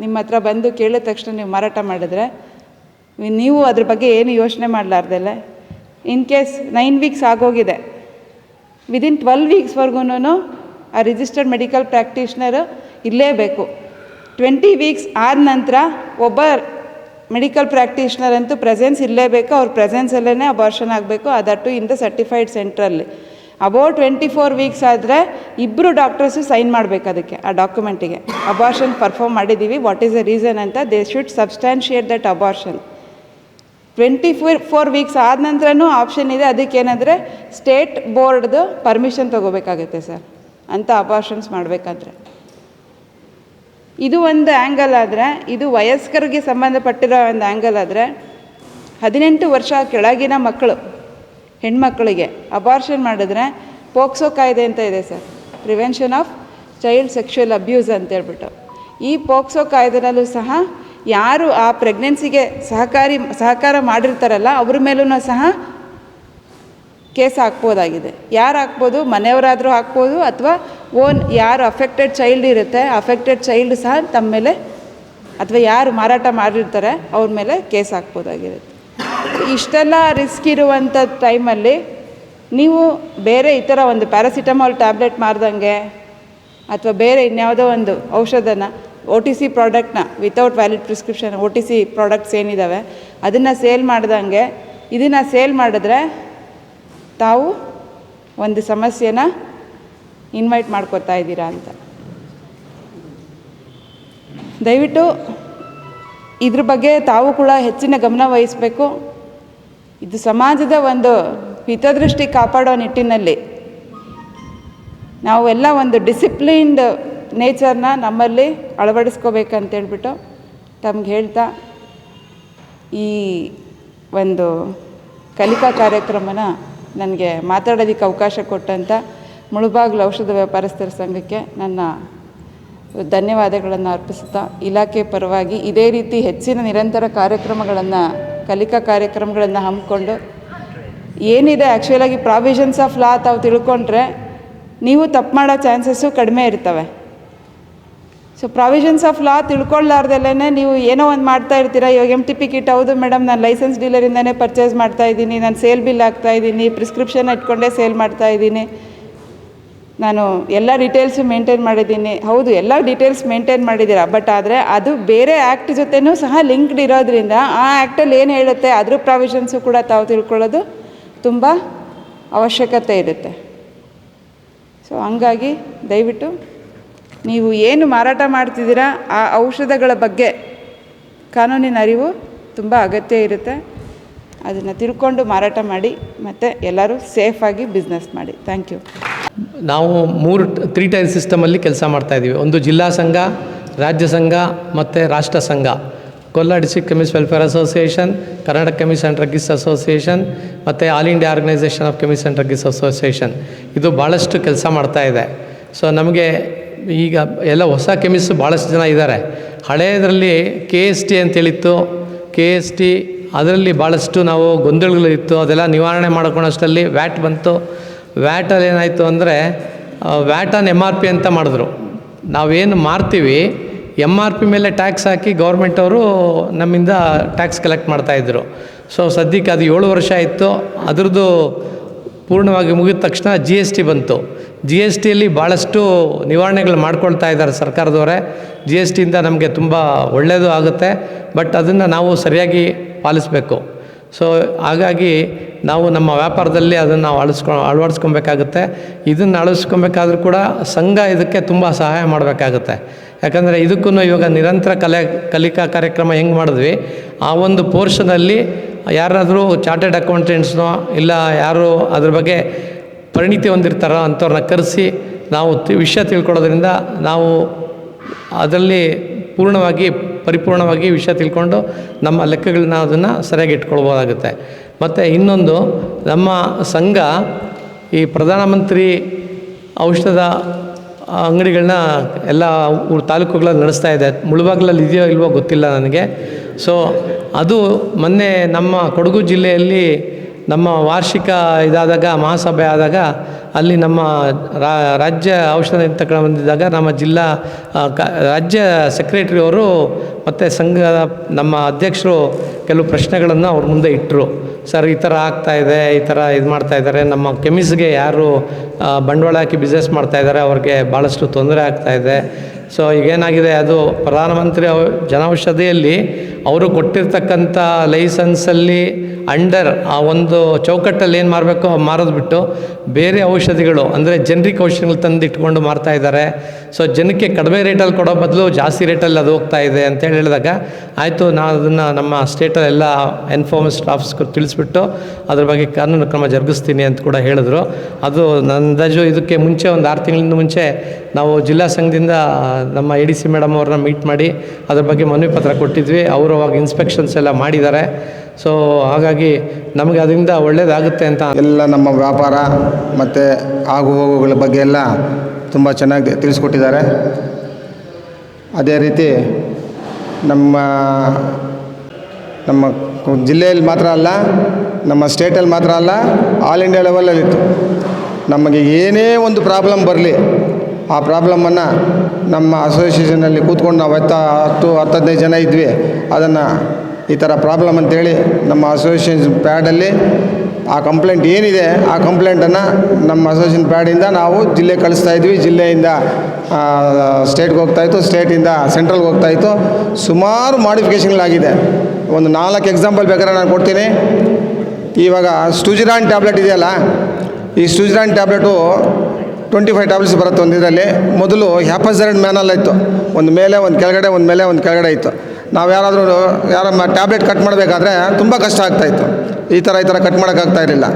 ನಿಮ್ಮ ಹತ್ರ ಬಂದು ಕೇಳಿದ ತಕ್ಷಣ ನೀವು ಮಾರಾಟ ಮಾಡಿದ್ರೆ, ನೀವು ಅದ್ರ ಬಗ್ಗೆ ಏನು ಯೋಚನೆ ಮಾಡಲಾರ್ದಲ್ಲ ಇನ್ ಕೇಸ್ ನೈನ್ ವೀಕ್ಸ್ ಆಗೋಗಿದೆ ವಿದಿನ್ ಟ್ವೆಲ್ ವೀಕ್ಸ್ವರೆಗೂ ಆ ರಿಜಿಸ್ಟರ್ಡ್ ಮೆಡಿಕಲ್ ಪ್ರಾಕ್ಟೀಷ್ನರು ಇರಲೇಬೇಕು ಟ್ವೆಂಟಿ ವೀಕ್ಸ್ ಆದ ನಂತರ ಒಬ್ಬ ಮೆಡಿಕಲ್ ಪ್ರಾಕ್ಟೀಷ್ನರ್ ಅಂತೂ ಪ್ರೆಸೆನ್ಸ್ ಇರಲೇಬೇಕು ಅವ್ರ ಪ್ರೆಸೆನ್ಸಲ್ಲೇ ಅಬಾರ್ಷನ್ ಆಗಬೇಕು. ಅದಟ್ಟು ಇನ್ ದ ಸರ್ಟಿಫೈಡ್ ಸೆಂಟ್ರಲ್ಲಿ ಅಬೌಟ್ ಟ್ವೆಂಟಿ ಫೋರ್ ವೀಕ್ಸ್ ಆದರೆ ಇಬ್ಬರು ಡಾಕ್ಟರ್ಸು ಸೈನ್ ಮಾಡಬೇಕು ಅದಕ್ಕೆ, ಆ ಡಾಕ್ಯುಮೆಂಟಿಗೆ ಅಬಾರ್ಷನ್ ಪರ್ಫಾರ್ಮ್ ಮಾಡಿದ್ದೀವಿ ವಾಟ್ ಈಸ್ ದ ರೀಸನ್ ಅಂತ they should substantiate that abortion twenty four four weeks ಆದ ನಂತರನೂ ಆಪ್ಷನ್ ಇದೆ. ಅದಕ್ಕೇನೆಂದರೆ ಸ್ಟೇಟ್ ಬೋರ್ಡ್ದು ಪರ್ಮಿಷನ್ ತೊಗೋಬೇಕಾಗುತ್ತೆ ಸರ್. ಅಂತ ಅಪಾರ್ಷನ್ಸ್ ಮಾಡಬೇಕಾದ್ರೆ. ಇದು ಒಂದು ಆ್ಯಂಗಲ್ ಆದರೆ, ಇದು ವಯಸ್ಕರಿಗೆ ಸಂಬಂಧಪಟ್ಟಿರೋ ಒಂದು ಆ್ಯಂಗಲ್ ಆದರೆ, ಹದಿನೆಂಟು ವರ್ಷ ಕೆಳಗಿನ ಮಕ್ಕಳು ಹೆಣ್ಮಕ್ಕಳಿಗೆ ಅಬಾರ್ಷನ್ ಮಾಡಿದ್ರೆ ಪೋಕ್ಸೋ ಕಾಯ್ದೆ ಅಂತ ಇದೆ sir. Prevention of child sexual abuse ಅಂತೇಳ್ಬಿಟ್ಟು ಈ ಪೋಕ್ಸೋ ಕಾಯ್ದೆನಲ್ಲೂ ಸಹ ಯಾರು ಆ ಪ್ರೆಗ್ನೆನ್ಸಿಗೆ ಸಹಕಾರಿ, ಸಹಕಾರ ಮಾಡಿರ್ತಾರಲ್ಲ, ಅವ್ರ ಮೇಲೂ ಸಹ ಕೇಸ್ ಹಾಕ್ಬೋದಾಗಿದೆ. ಯಾರು ಹಾಕ್ಬೋದು? ಮನೆಯವರಾದರೂ ಹಾಕ್ಬೋದು ಅಥವಾ ಓನ್ ಯಾರು ಅಫೆಕ್ಟೆಡ್ ಚೈಲ್ಡ್ ಇರುತ್ತೆ ಅಫೆಕ್ಟೆಡ್ ಚೈಲ್ಡ್ ಸಹ ತಮ್ಮ ಮೇಲೆ ಅಥವಾ ಯಾರು ಮಾರಾಟ ಮಾಡಿರ್ತಾರೆ, ಅವ್ರ ಮೇಲೆ ಕೇಸ್ ಹಾಕ್ಬೋದಾಗಿರುತ್ತೆ. ಇಷ್ಟೆಲ್ಲ ರಿಸ್ಕ್ ಇರುವಂಥ ಟೈಮಲ್ಲಿ ನೀವು ಬೇರೆ ಈ ಥರ ಒಂದು ಪ್ಯಾರಾಸಿಟಮಾಲ್ ಟ್ಯಾಬ್ಲೆಟ್ ಮಾರ್ದಂಗೆ ಅಥವಾ ಬೇರೆ ಇನ್ಯಾವುದೋ ಒಂದು ಔಷಧನ ಒ ಟಿ ಸಿ ಪ್ರಾಡಕ್ಟ್ನ without valid prescription O T C products ಏನಿದ್ದಾವೆ ಅದನ್ನು ಸೇಲ್ ಮಾಡ್ದಂಗೆ, ಇದನ್ನು ಸೇಲ್ ಮಾಡಿದ್ರೆ ತಾವು ಒಂದು ಸಮಸ್ಯೆನ ಇನ್ವೈಟ್ ಮಾಡ್ಕೊತಾ ಇದ್ದೀರಾ ಅಂತ. ದಯವಿಟ್ಟು ಇದ್ರ ಬಗ್ಗೆ ತಾವು ಕೂಡ ಹೆಚ್ಚಿನ ಗಮನ ವಹಿಸಬೇಕು. ಇದು ಸಮಾಜದ ಒಂದು ಹಿತದೃಷ್ಟಿ ಕಾಪಾಡೋ ನಿಟ್ಟಿನಲ್ಲಿ ನಾವೆಲ್ಲ ಒಂದು ಡಿಸಿಪ್ಲಿನ್ಡ್ ನೇಚರ್ನ ನಮ್ಮಲ್ಲಿ ಅಳವಡಿಸ್ಕೋಬೇಕಂತೇಳ್ಬಿಟ್ಟು ತಮ್ಗೆ ಹೇಳ್ತಾ ಈ ಒಂದು ಕಲಿಕಾ ಕಾರ್ಯಕ್ರಮನ ನನಗೆ ಮಾತಾಡೋದಕ್ಕೆ ಅವಕಾಶ ಕೊಟ್ಟಂಥ ಮುಳುಬಾಗಿಲು ಔಷಧ ವ್ಯಾಪಾರಸ್ಥರ ಸಂಘಕ್ಕೆ ನನ್ನ ಧನ್ಯವಾದಗಳನ್ನು ಅರ್ಪಿಸುತ್ತಾ, ಇಲಾಖೆ ಪರವಾಗಿ ಇದೇ ರೀತಿ ಹೆಚ್ಚಿನ ನಿರಂತರ ಕಾರ್ಯಕ್ರಮಗಳನ್ನು, ಕಲಿಕಾ ಕಾರ್ಯಕ್ರಮಗಳನ್ನು ಹಮ್ಮಿಕೊಂಡು, ಏನಿದೆ ಆ್ಯಕ್ಚುಲಾಗಿ ಪ್ರಾವಿಷನ್ಸ್ ಆಫ್ ಲಾ ತಾವು ತಿಳ್ಕೊಂಡ್ರೆ, ನೀವು ತಪ್ಪು ಮಾಡೋ ಚಾನ್ಸಸ್ಸು ಕಡಿಮೆ ಇರ್ತವೆ. ಸೊ ಪ್ರಾವಿಷನ್ಸ್ ಆಫ್ ಲಾ ತಿಳ್ಕೊಳ್ಳಾರ್ದಲ್ಲೇ ನೀವು ಏನೋ ಒಂದು ಮಾಡ್ತಾ ಇರ್ತೀರಾ? ಇವಾಗ ಎಂ ಟಿ ಪಿ ಕಿಟ್ ಹೌದು ಮೇಡಮ್ ನಾನು ಲೈಸೆನ್ಸ್ ಡೀಲರಿಂದನೇ ಪರ್ಚೇಸ್ ಮಾಡ್ತಾ ಇದ್ದೀನಿ. ನಾನು ಸೇಲ್ ಬಿಲ್ ಹಾಕ್ತಾ ಇದ್ದೀನಿ. ಪ್ರಿಸ್ಕ್ರಿಪ್ಷನ್ ಇಟ್ಕೊಂಡೇ ಸೇಲ್ ಮಾಡ್ತಾ ಇದ್ದೀನಿ. ನಾನು ಎಲ್ಲ ಡೀಟೇಲ್ಸು ಮೇಂಟೈನ್ ಮಾಡಿದ್ದೀನಿ. ಹೌದು, ಎಲ್ಲ ಡೀಟೇಲ್ಸ್ ಮೇಂಟೈನ್ ಮಾಡಿದ್ದೀರಾ? ಬಟ್ ಆದರೆ ಅದು ಬೇರೆ ಆ್ಯಕ್ಟ್ ಜೊತೆನೂ ಸಹ ಲಿಂಕ್ಡ್ ಇರೋದ್ರಿಂದ ಆ ಆ್ಯಕ್ಟಲ್ಲಿ ಏನು ಹೇಳುತ್ತೆ? ಅದ್ರ ಪ್ರಾವಿಷನ್ಸು ಕೂಡ ತಾವು ತಿಳ್ಕೊಳ್ಳೋದು ತುಂಬ ಅವಶ್ಯಕತೆ ಇರುತ್ತೆ. ಸೊ ಹಂಗಾಗಿ ದಯವಿಟ್ಟು ನೀವು ಏನು ಮಾರಾಟ ಮಾಡ್ತಿದ್ದೀರಾ, ಆ ಔಷಧಗಳ ಬಗ್ಗೆ ಕಾನೂನಿನ ಅರಿವು ತುಂಬ ಅಗತ್ಯ ಇರುತ್ತೆ. ಅದನ್ನು ತಿಳ್ಕೊಂಡು ಮಾರಾಟ ಮಾಡಿ, ಮತ್ತು ಎಲ್ಲರೂ ಸೇಫಾಗಿ ಬಿಸ್ನೆಸ್ ಮಾಡಿ. ಥ್ಯಾಂಕ್ ಯು ನಾವು ಮೂರು ತ್ರೀ ಟೈರ್ ಸಿಸ್ಟಮಲ್ಲಿ ಕೆಲಸ ಮಾಡ್ತಾ ಇದ್ದೀವಿ ಒಂದು ಜಿಲ್ಲಾ ಸಂಘ, ರಾಜ್ಯ ಸಂಘ, ಮತ್ತು ರಾಷ್ಟ್ರ ಸಂಘ. ಕೊಲ್ಲ district chemist welfare association Karnataka chemist and association ಮತ್ತು all India organisation of chemist and association ಇದು ಭಾಳಷ್ಟು ಕೆಲಸ ಮಾಡ್ತಾ ಇದೆ. ಸೊ ನಮಗೆ ಈಗ ಎಲ್ಲ ಹೊಸ ಕೆಮಿಸ್ಟ್ ಭಾಳಷ್ಟು ಜನ ಇದ್ದಾರೆ. ಹಳೆಯದರಲ್ಲಿ ಕೆ ಎಸ್ ಟಿ ಅಂತೇಳಿತ್ತು ಕೆ ಎಸ್ ಟಿ ಅದರಲ್ಲಿ ಭಾಳಷ್ಟು ನಾವು ಗೊಂದಲಗಳಿತ್ತು. ಅದೆಲ್ಲ ನಿವಾರಣೆ ಮಾಡ್ಕೊಳೋಷ್ಟರಲ್ಲಿ ವ್ಯಾಟ್ ಬಂತು. ವ್ಯಾಟಲ್ಲಿ ಏನಾಯಿತು ಅಂದರೆ VAT on M R P ಅಂತ ಮಾಡಿದ್ರು. ನಾವೇನು ಮಾರ್ತೀವಿ ಎಂ ಆರ್ ಪಿ ಮೇಲೆ ಟ್ಯಾಕ್ಸ್ ಹಾಕಿ ಗೌರ್ಮೆಂಟ್ ಅವರು ನಮ್ಮಿಂದ ಟ್ಯಾಕ್ಸ್ ಕಲೆಕ್ಟ್ ಮಾಡ್ತಾಯಿದ್ರು ಸೊ ಸದ್ಯಕ್ಕೆ ಅದು ಏಳು ವರ್ಷ ಆಯಿತು. ಅದ್ರದ್ದು ಪೂರ್ಣವಾಗಿ ಮುಗಿದ ತಕ್ಷಣ ಜಿ ಎಸ್ ಟಿ ಬಂತು. ಜಿ ಎಸ್ ಟಿಯಲ್ಲಿ ಭಾಳಷ್ಟು ನಿವಾರಣೆಗಳು ಮಾಡ್ಕೊಳ್ತಾ ಇದ್ದಾರೆ ಸರ್ಕಾರದವರೇ. ಜಿ ಎಸ್ ಟಿಯಿಂದ ನಮಗೆ ತುಂಬ ಒಳ್ಳೆಯದು ಆಗುತ್ತೆ. ಬಟ್ ಅದನ್ನು ನಾವು ಸರಿಯಾಗಿ ಪಾಲಿಸಬೇಕು. ಸೊ ಹಾಗಾಗಿ ನಾವು ನಮ್ಮ ವ್ಯಾಪಾರದಲ್ಲಿ ಅದನ್ನು ನಾವು ಅಳಿಸ್ಕೊ ಅಳವಡಿಸ್ಕೊಬೇಕಾಗುತ್ತೆ. ಇದನ್ನು ಅಳವಡಿಸ್ಕೊಬೇಕಾದ್ರೂ ಕೂಡ ಸಂಘ ಇದಕ್ಕೆ ತುಂಬ ಸಹಾಯ ಮಾಡಬೇಕಾಗುತ್ತೆ. ಯಾಕಂದರೆ ಇದಕ್ಕೂ ಇವಾಗ ನಿರಂತರ ಕಲೆ, ಕಲಿಕಾ ಕಾರ್ಯಕ್ರಮ ಹೆಂಗೆ ಮಾಡಿದ್ವಿ? ಆ ಒಂದು ಪೋರ್ಷನಲ್ಲಿ ಯಾರಾದರೂ ಚಾರ್ಟೆಡ್ ಅಕೌಂಟೆಂಟ್ಸ್ನೋ ಇಲ್ಲ ಯಾರು ಅದ್ರ ಬಗ್ಗೆ ಪರಿಣಿತಿ ಹೊಂದಿರ್ತಾರೋ ಅಂಥವ್ರನ್ನ ಕರೆಸಿ ನಾವು ತಿ, ವಿಷಯ ತಿಳ್ಕೊಳ್ಳೋದ್ರಿಂದ ನಾವು ಅದರಲ್ಲಿ ಪೂರ್ಣವಾಗಿ, ಪರಿಪೂರ್ಣವಾಗಿ ವಿಷಯ ತಿಳ್ಕೊಂಡು ನಮ್ಮ ಲೆಕ್ಕಗಳನ್ನ ಅದನ್ನು ಸರಿಯಾಗಿ ಇಟ್ಕೊಳ್ಬೋದಾಗುತ್ತೆ. ಮತ್ತು ಇನ್ನೊಂದು, ನಮ್ಮ ಸಂಘ ಈ ಪ್ರಧಾನಮಂತ್ರಿ ಔಷಧದ ಅಂಗಡಿಗಳನ್ನ ಎಲ್ಲ ತಾಲೂಕುಗಳಲ್ಲಿ ನಡೆಸ್ತಾ ಇದೆ. ಮುಳುಬಾಗ್ಲಲ್ಲಿ ಇದೆಯೋ ಇಲ್ವೋ ಗೊತ್ತಿಲ್ಲ ನನಗೆ. ಸೊ ಅದು ಮೊನ್ನೆ ನಮ್ಮ ಕೊಡಗು ಜಿಲ್ಲೆಯಲ್ಲಿ ನಮ್ಮ ವಾರ್ಷಿಕ ಇದಾದಾಗ, ಮಹಾಸಭೆ ಆದಾಗ, ಅಲ್ಲಿ ನಮ್ಮ ರಾಜ್ಯ ಔಷಧ ತಗೊಂಡು ಬಂದಿದ್ದಾಗ ನಮ್ಮ ಜಿಲ್ಲಾ ಕ, ರಾಜ್ಯ ಸೆಕ್ರೆಟರಿಯವರು ಮತ್ತು ಸಂಘದ ನಮ್ಮ ಅಧ್ಯಕ್ಷರು ಕೆಲವು ಪ್ರಶ್ನೆಗಳನ್ನು ಅವ್ರ ಮುಂದೆ ಇಟ್ಟರು ಸರ್, ಈ ಥರ ಆಗ್ತಾ ಇದೆ, ಈ ಥರ ಇದು ಮಾಡ್ತಾ ಇದ್ದಾರೆ. ನಮ್ಮ ಕೆಮಿಸ್ಗೆ ಯಾರು ಬಂಡವಾಳ ಹಾಕಿ ಬಿಸ್ನೆಸ್ ಮಾಡ್ತಾ ಇದ್ದಾರೆ, ಅವ್ರಿಗೆ ಭಾಳಷ್ಟು ತೊಂದರೆ ಆಗ್ತಾಯಿದೆ ಸೊ ಈಗೇನಾಗಿದೆ, ಅದು ಪ್ರಧಾನಮಂತ್ರಿ ಅವ, ಜನೌಷಧಿಯಲ್ಲಿ ಅವರು ಕೊಟ್ಟಿರ್ತಕ್ಕಂಥ ಲೈಸೆನ್ಸಲ್ಲಿ ಅಂಡರ್ ಆ ಒಂದು ಚೌಕಟ್ಟಲ್ಲಿ ಏನು ಮಾರಬೇಕು, ಮಾರೋದು ಬಿಟ್ಟು ಬೇರೆ ಔಷಧಿಗಳು, ಅಂದರೆ ಜನರಿಕ್ ಔಷಧಿಗಳು ತಂದು ಇಟ್ಕೊಂಡು ಮಾರ್ತಾ ಇದ್ದಾರೆ. ಸೊ ಜನಕ್ಕೆ ಕಡಿಮೆ ರೇಟಲ್ಲಿ ಕೊಡೋ ಬದಲು ಜಾಸ್ತಿ ರೇಟಲ್ಲಿ ಅದು ಹೋಗ್ತಾ ಇದೆ ಅಂತೇಳಿ ಹೇಳಿದಾಗ, ಆಯಿತು ನಾನು ಅದನ್ನು ನಮ್ಮ ಸ್ಟೇಟಲ್ಲೆಲ್ಲ ಎನ್ಫೋರ್ಮೆನ್ಸ್ ಸ್ಟಾಫ್ಸ್ಗೆ ತಿಳಿಸ್ಬಿಟ್ಟು ಅದ್ರ ಬಗ್ಗೆ ಕಾನೂನು ಕ್ರಮ ಜರುಗಿಸ್ತೀನಿ ಅಂತ ಕೂಡ ಹೇಳಿದ್ರು. ಅದು ನಂದಾಜು ಇದಕ್ಕೆ ಮುಂಚೆ, ಒಂದು ಆರು ತಿಂಗಳಿಂದ ಮುಂಚೆ ನಾವು ಜಿಲ್ಲಾ ಸಂಘದಿಂದ ನಮ್ಮ ಎ ಡಿ ಸಿ ಮೇಡಮ್ ಅವ್ರನ್ನ ಮೀಟ್ ಮಾಡಿ ಅದ್ರ ಬಗ್ಗೆ ಮನವಿ ಪತ್ರ ಕೊಟ್ಟಿದ್ವಿ. ಅವರು ಅವಾಗ ಇನ್ಸ್ಪೆಕ್ಷನ್ಸ್ ಎಲ್ಲ ಮಾಡಿದ್ದಾರೆ. ಸೊ ಹಾಗಾಗಿ ನಮಗೆ ಅದರಿಂದ ಒಳ್ಳೆಯದಾಗುತ್ತೆ ಅಂತ ಎಲ್ಲ ನಮ್ಮ ವ್ಯಾಪಾರ ಮತ್ತು ಆಗು ಹೋಗುಗಳ ಬಗ್ಗೆ ಎಲ್ಲ ತುಂಬ ಚೆನ್ನಾಗಿ ತಿಳಿಸ್ಕೊಟ್ಟಿದ್ದಾರೆ. ಅದೇ ರೀತಿ ನಮ್ಮ ನಮ್ಮ ಜಿಲ್ಲೆಯಲ್ಲಿ ಮಾತ್ರ ಅಲ್ಲ, ನಮ್ಮ ಸ್ಟೇಟಲ್ಲಿ ಮಾತ್ರ ಅಲ್ಲ ಆಲ್ ಇಂಡಿಯಾ ಲೆವೆಲಲ್ಲಿತ್ತು ನಮಗೆ ಏನೇ ಒಂದು ಪ್ರಾಬ್ಲಮ್ ಬರಲಿ ಆ ಪ್ರಾಬ್ಲಮನ್ನು ನಮ್ಮ ಅಸೋಸಿಯೇಷನಲ್ಲಿ ಕೂತ್ಕೊಂಡು ನಾವು ಹತ್ತು ಹತ್ತು ಹತ್ತು ಹದಿನೈದು ಜನ ಇದ್ವಿ. ಅದನ್ನು ಈ ಥರ ಪ್ರಾಬ್ಲಮ್ ಅಂತೇಳಿ ನಮ್ಮ ಅಸೋಸಿಯೇಷನ್ ಪ್ಯಾಡಲ್ಲಿ ಆ ಕಂಪ್ಲೇಂಟ್ ಏನಿದೆ, ಆ ಕಂಪ್ಲೇಂಟನ್ನು ನಮ್ಮ ಅಸೋಸಿಯೇಷನ್ ಪ್ಯಾಡಿಂದ ನಾವು ಜಿಲ್ಲೆ ಕಳಿಸ್ತಾ ಇದ್ವಿ. ಜಿಲ್ಲೆಯಿಂದ ಸ್ಟೇಟ್ಗೆ ಹೋಗ್ತಾಯಿತ್ತು ಸ್ಟೇಟಿಂದ ಸೆಂಟ್ರಲ್ಗೆ ಹೋಗ್ತಾಯಿತ್ತು ಸುಮಾರು ಮಾಡಿಫಿಕೇಷನ್ಗಳಾಗಿದೆ ಒಂದು ನಾಲ್ಕು ಎಕ್ಸಾಂಪಲ್ ಬೇಕಾದ್ರೆ ನಾನು ಕೊಡ್ತೀನಿ. ಇವಾಗ ಸ್ಟುಜಿರಾನ್ ಟ್ಯಾಬ್ಲೆಟ್ ಇದೆಯಲ್ಲ, ಈ Stugeron tablet twenty five tablets ಬರುತ್ತೆ ಒಂದು ಇದರಲ್ಲಿ. ಮೊದಲು ಹ್ಯಾಪಸೈಡ್ ಮ್ಯಾನಲ್ ಇತ್ತು. ಒಂದು ಮೇಲೆ, ಒಂದು ಕೆಳಗಡೆ, ಒಂದು ಮೇಲೆ, ಒಂದು ಕೆಳಗಡೆ ಇತ್ತು. ನಾವು ಯಾರಾದರೂ ಯಾರ ಟ್ಯಾಬ್ಲೆಟ್ ಕಟ್ ಮಾಡಬೇಕಾದ್ರೆ ತುಂಬ ಕಷ್ಟ ಆಗ್ತಾಯಿತ್ತು ಈ ಥರ ಈ ಥರ ಕಟ್ ಮಾಡೋಕ್ಕಾಗ್ತಾ ಇರಲಿಲ್ಲ.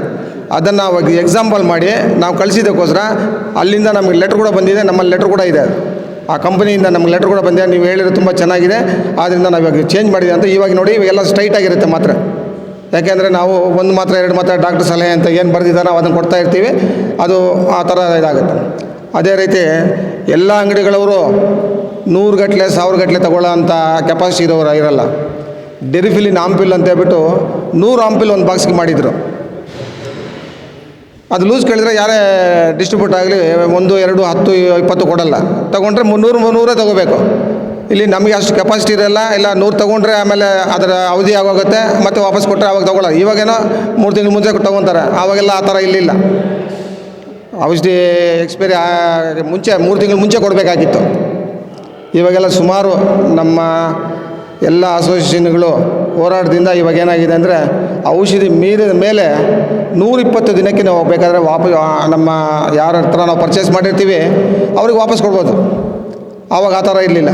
ಅದನ್ನು ಅವಾಗ ಎಕ್ಸಾಂಪಲ್ ಮಾಡಿ ನಾವು ಕಳಿಸಿದ್ದಕ್ಕೋಸ್ಕರ ಅಲ್ಲಿಂದ ನಮಗೆ ಲೆಟ್ರ್ ಕೂಡ ಬಂದಿದೆ, ನಮ್ಮಲ್ಲಿ ಲೆಟ್ರ್ ಕೂಡ ಇದೆ. ಆ ಕಂಪನಿಯಿಂದ ನಮ್ಗೆ ಲೆಟ್ರ್ ಕೂಡ ಬಂದಿದೆ. ನೀವು ಹೇಳಿದ್ರೆ ತುಂಬ ಚೆನ್ನಾಗಿದೆ. ಆದ್ದರಿಂದ ನಾವು ಇವಾಗ ಚೇಂಜ್ ಮಾಡಿದೆ ಅಂತ ಇವಾಗ ನೋಡಿ ಇವಾಗೆಲ್ಲ ಸ್ಟ್ರೈಟ್ ಆಗಿರುತ್ತೆ ಮಾತ್ರ. ಯಾಕೆಂದರೆ ನಾವು ಒಂದು ಮಾತ್ರ, ಎರಡು ಮಾತ್ರ ಡಾಕ್ಟರ್ ಸಲಹೆ ಅಂತ ಏನು ಬರೆದಿದ್ದಾರೆ ನಾವು ಅದನ್ನು ಕೊಡ್ತಾ ಇರ್ತೀವಿ. ಅದು ಆ ಥರ ಇದಾಗುತ್ತೆ. ಅದೇ ರೀತಿ ಎಲ್ಲ ಅಂಗಡಿಗಳವರು ನೂರು ಗಟ್ಟಲೆ ಸಾವಿರ ಗಟ್ಟಲೆ ತಗೊಳ್ಳೋ ಅಂಥ ಕೆಪಾಸಿಟಿ ಇರೋರು ಇರಲ್ಲ. ಡೆರಿಫಿಲಿನ್ ಆಂಪಿಲ್ ಅಂತ ಹೇಳ್ಬಿಟ್ಟು ನೂರು ಆಂಪಿಲ್ ಒಂದು ಬಾಕ್ಸ್ಗೆ ಮಾಡಿದರು. ಅದು ಲೂಸ್ ಕೇಳಿದರೆ ಯಾರೇ ಡಿಸ್ಟ್ರಿಬ್ಯೂಟ್ ಆಗಲಿ ಒಂದು, ಎರಡು, ಹತ್ತು, ಇಪ್ಪತ್ತು ಕೊಡಲ್ಲ. ತೊಗೊಂಡ್ರೆ ಮುನ್ನೂರು, ಮುನ್ನೂರೇ ತೊಗೋಬೇಕು. ಇಲ್ಲಿ ನಮಗೆ ಅಷ್ಟು ಕೆಪಾಸಿಟಿ ಇರಲ್ಲ. ಇಲ್ಲ, ನೂರು ತೊಗೊಂಡ್ರೆ ಆಮೇಲೆ ಅದರ ಅವಧಿ ಆಗೋಗುತ್ತೆ. ಮತ್ತೆ ವಾಪಸ್ ಕೊಟ್ಟರೆ ಅವಾಗ ತೊಗೊಳ್ಳೋ ಇವಾಗೇನೋ ಮೂರು ತಿಂಗಳು ಮುಂಚೆ ತೊಗೊತಾರೆ. ಆವಾಗೆಲ್ಲ ಆ ಥರ ಇಲ್ಲಿಲ್ಲ ಔಷಧಿ ಎಕ್ಸ್ಪೈರಿ ಮುಂಚೆ, ಮೂರು ತಿಂಗಳು ಮುಂಚೆ ಕೊಡಬೇಕಾಗಿತ್ತು. ಇವಾಗೆಲ್ಲ ಸುಮಾರು ನಮ್ಮ ಎಲ್ಲ ಅಸೋಸಿಯೇಷನ್ಗಳು ಹೋರಾಟದಿಂದ ಇವಾಗ ಏನಾಗಿದೆ ಅಂದರೆ, ಔಷಧಿ ಮೀರಿದ ಮೇಲೆ ನೂರಿಪ್ಪತ್ತು ದಿನಕ್ಕೆ ನಾವು ಬೇಕಾದರೆ ವಾಪಸ್ ನಮ್ಮ ಯಾರ ಹತ್ರ ನಾವು ಪರ್ಚೇಸ್ ಮಾಡಿರ್ತೀವಿ, ಅವ್ರಿಗೆ ವಾಪಸ್ ಕೊಡ್ಬೋದು. ಆವಾಗ ಆ ಥರ ಇರಲಿಲ್ಲ.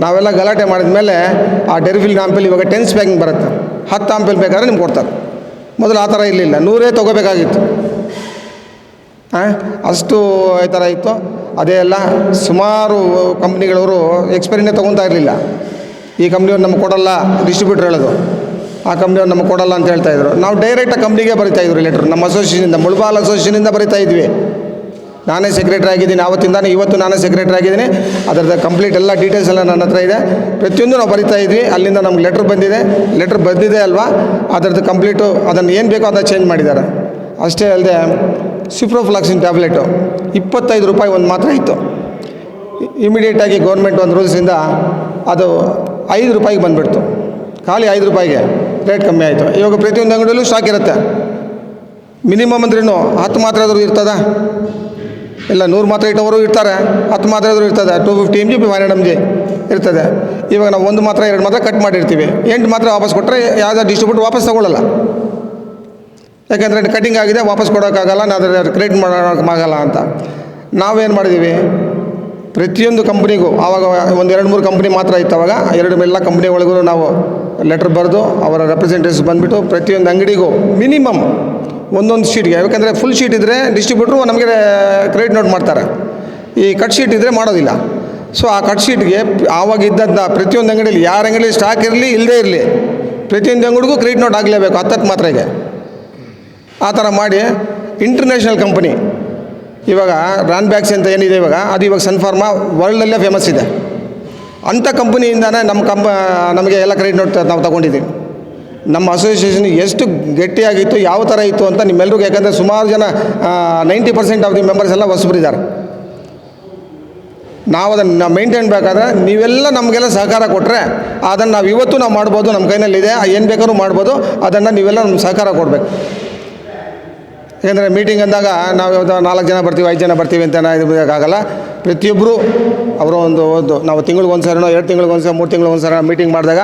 ನಾವೆಲ್ಲ ಗಲಾಟೆ ಮಾಡಿದ ಮೇಲೆ ಆ ಡೆರಿಫಿಲ್ ಆಂಪಿಲ್ ಇವಾಗ ಟೆನ್ಸ್ ಪ್ಯಾಕಿಂಗ್ ಬರುತ್ತೆ. ಹತ್ತು ಆಂಪಿಲ್ ಬೇಕಾದ್ರೆ ನಿಮ್ಗೆ ಕೊಡ್ತಾರೆ. ಮೊದಲು ಆ ಥರ ಇರಲಿಲ್ಲ. ನೂರೇ ತೊಗೋಬೇಕಾಗಿತ್ತು. ಹಾಂ ಅಷ್ಟು ಈ ಥರ ಇತ್ತು. ಅದೇ ಎಲ್ಲ ಸುಮಾರು ಕಂಪ್ನಿಗಳವರು ಎಕ್ಸ್ಪೈರಿನೇ ತೊಗೊತಾ ಇರಲಿಲ್ಲ. ಈ ಕಂಪ್ನಿಯವ್ರು ನಮ್ಗೆ ಕೊಡಲ್ಲ ಡಿಸ್ಟ್ರಿಬ್ಯೂಟ್ರ್ ಹೇಳೋದು. ಆ ಕಂಪ್ನಿಯವ್ರು ನಮ್ಗೆ ಕೊಡಲ್ಲ ಅಂತ ಹೇಳ್ತಾ ಇದ್ರು. ನಾವು ಡೈರೆಕ್ಟಾಗಿ ಕಂಪ್ನಿಗೆ ಬರಿತಾ ಇದ್ರು ಲೆಟ್ರ್ ನಮ್ಮ ಅಸೋಸಿಯೇಷನಿಂದ ಮುಳ್ಬಾಲ್ ಅಸೋಸಿಯೇಷನಿಂದ ಬರಿತಾ ಇದ್ವಿ. ನಾನೇ ಸೆಕ್ರೆಟ್ರಿ ಆಗಿದ್ದೀನಿ. ಆವತ್ತಿಂದಾನೆ ಇವತ್ತು ನಾನೇ ಸೆಕ್ರೆಟ್ರಿ ಆಗಿದ್ದೀನಿ. ಅದರದ ಕಂಪ್ಲೀಟ್ ಎಲ್ಲ ಡೀಟೇಲ್ಸ್ ಎಲ್ಲ ನನ್ನ ಹತ್ರ ಇದೆ. ಪ್ರತಿಯೊಂದು ನಾವು ಬರಿತಾ ಇದ್ವಿ. ಅಲ್ಲಿಂದ ನಮ್ಗೆ ಲೆಟ್ರ್ ಬಂದಿದೆ. ಲೆಟ್ರ್ ಬಂದಿದೆ ಅಲ್ವಾ? ಅದರದ್ದು ಕಂಪ್ಲೀಟು ಅದನ್ನು ಏನು ಬೇಕೋ ಅದನ್ನು ಚೇಂಜ್ ಮಾಡಿದ್ದಾರೆ. ಅಷ್ಟೇ ಅಲ್ಲದೆ ಸಿಪ್ರೋಫ್ಲಾಕ್ಸಿನ್ ಟ್ಯಾಬ್ಲೆಟು ಇಪ್ಪತ್ತೈದು ರೂಪಾಯಿ ಒಂದು ಮಾತ್ರ ಇತ್ತು. ಇಮಿಡಿಯೇಟಾಗಿ ಗೌರ್ಮೆಂಟ್ ಒಂದು ರೂಲ್ಸಿಂದ ಅದು ಐದು ರೂಪಾಯಿಗೆ ಬಂದುಬಿಡ್ತು. ಖಾಲಿ ಐದು ರೂಪಾಯಿಗೆ ರೇಟ್ ಕಮ್ಮಿ ಆಯಿತು. ಇವಾಗ ಪ್ರತಿಯೊಂದು ಅಂಗಡಿಯಲ್ಲೂ ಸ್ಟಾಕ್ ಇರುತ್ತೆ. ಮಿನಿಮಮ್ ಅಂದ್ರೂ ಹತ್ತು ಮಾತ್ರ ಆದರೂ ಇರ್ತದ? ಇಲ್ಲ, ನೂರು ಮಾತ್ರ ಇಟ್ಟವರು ಇರ್ತಾರೆ, ಹತ್ತು ಮಾತ್ರ ಆದರೂ ಇರ್ತದೆ two fifty M G B ಮೈನ್ ಎಂ ಜಿ ಇರ್ತದೆ. ಇವಾಗ ನಾವು ಒಂದು ಮಾತ್ರ, ಎರಡು ಮಾತ್ರ ಕಟ್ ಮಾಡಿರ್ತೀವಿ. ಎಂಟು ಮಾತ್ರ ವಾಪಸ್ ಕೊಟ್ಟರೆ ಯಾವುದೇ ಡಿಸ್ಟ್ರಿಬ್ಯೂಟ್ ವಾಪಸ್ ತಗೊಳ್ಳಲ್ಲ ಯಾಕೆಂದರೆ ಕಟಿಂಗ್ ಆಗಿದೆ, ವಾಪಸ್ ಕೊಡೋಕ್ಕಾಗಲ್ಲ, ನಾವು ಅದರ ಕ್ರಿಯೇಟ್ ಮಾಡೋಕ್ಕಾಗಲ್ಲ ಅಂತ. ನಾವೇನು ಮಾಡಿದ್ದೀವಿ ಪ್ರತಿಯೊಂದು ಕಂಪ್ನಿಗೂ ಆವಾಗ ಒಂದು ಎರಡು ಮೂರು ಕಂಪ್ನಿ ಮಾತ್ರ ಇತ್ತು ಅವಾಗ, ಎರಡು ಎಲ್ಲ ಕಂಪ್ನಿ ಒಳಗೂ ನಾವು ಲೆಟ್ರ್ ಬರೆದು, ಅವರ ರೆಪ್ರೆಸೆಂಟೇಟಿವ್ಸ್ ಬಂದುಬಿಟ್ಟು ಪ್ರತಿಯೊಂದು ಅಂಗಡಿಗೂ ಮಿನಿಮಮ್ ಒಂದೊಂದು ಶೀಟ್ಗೆ ಯಾಕಂದರೆ ಫುಲ್ ಶೀಟ್ ಇದ್ದರೆ ಡಿಸ್ಟ್ರಿಬ್ಯೂಟ್ರು ನಮಗೆ ಕ್ರೆಡಿಟ್ ನೋಟ್ ಮಾಡ್ತಾರೆ. ಈ ಕಟ್ ಶೀಟ್ ಇದ್ದರೆ ಮಾಡೋದಿಲ್ಲ. ಸೊ ಆ ಕಟ್ ಶೀಟ್ಗೆ ಆವಾಗ ಇದ್ದದ್ದ ಪ್ರತಿಯೊಂದು ಅಂಗಡಿಯಲ್ಲಿ ಯಾರ ಅಂಗಡಿಯಲ್ಲಿ ಸ್ಟಾಕ್ ಇರಲಿ ಇಲ್ಲದೇ ಇರಲಿ, ಪ್ರತಿಯೊಂದು ಅಂಗಡಿಗೂ ಕ್ರೆಡಿಟ್ ನೋಟ್ ಆಗಲೇಬೇಕು ಹತ್ತತ್ತು ಮಾತ್ರೆಗೆ. ಆ ಥರ ಮಾಡಿ ಇಂಟರ್ನ್ಯಾಷನಲ್ ಕಂಪನಿ ಇವಾಗ ರಾನ್ ಬ್ಯಾಗ್ಸ್ ಅಂತ ಏನಿದೆ ಇವಾಗ, ಅದು ಇವಾಗ ಸನ್ಫಾರ್ಮಾ ವರ್ಲ್ಡಲ್ಲೇ ಫೇಮಸ್ ಇದೆ. ಅಂಥ ಕಂಪನಿಯಿಂದನೇ ನಮ್ಮ ಕಂಪ ನಮಗೆ ಎಲ್ಲ ಕ್ರೆಡಿಟ್ ನೋಟ್ ನಾವು ತಗೊಂಡಿದ್ದೀವಿ. ನಮ್ಮ ಅಸೋಸಿಯೇಷನ್ ಎಷ್ಟು ಗಟ್ಟಿಯಾಗಿತ್ತು, ಯಾವ ಥರ ಇತ್ತು ಅಂತ ನಿಮ್ಮೆಲ್ರಿಗೂ, ಯಾಕಂದರೆ ಸುಮಾರು ಜನ ninety percent of the members ಎಲ್ಲ ಹೊಸಬರಿದ್ದಾರೆ. ನಾವು ಅದನ್ನು ಮೇಂಟೈನ್ ಬೇಕಾದ್ರೆ ನೀವೆಲ್ಲ ನಮಗೆಲ್ಲ ಸಹಕಾರ ಕೊಟ್ಟರೆ ಅದನ್ನು ನಾವು ಇವತ್ತು ನಾವು ಮಾಡ್ಬೋದು ನಮ್ಮ ಕೈನಲ್ಲಿದೆ ಏನು ಬೇಕಾದ್ರೂ ಮಾಡ್ಬೋದು, ಅದನ್ನು ನೀವೆಲ್ಲ ನಮ್ಗೆ ಸಹಕಾರ ಕೊಡಬೇಕು. ಯಾಕೆಂದರೆ ಮೀಟಿಂಗ್ ಅಂದಾಗ ನಾವು ನಾಲ್ಕು ಜನ ಬರ್ತೀವಿ, ಐದು ಜನ ಬರ್ತೀವಿ ಅಂತ ಇದು ಆಗಲ್ಲ ಪ್ರತಿಯೊಬ್ಬರು ಅವರ ಒಂದು ಒಂದು ನಾವು ತಿಂಗಳಿಗೆ ಒಂದು ಸಾರಿನೋ ಎರಡು ತಿಂಗಳಿಗೆ ಒಂದು ಸರಿ ಮೂರು ತಿಂಗಳಿಗೆ ಒಂದು ಸಾರಿ ಮೀಟಿಂಗ್ ಮಾಡಿದಾಗ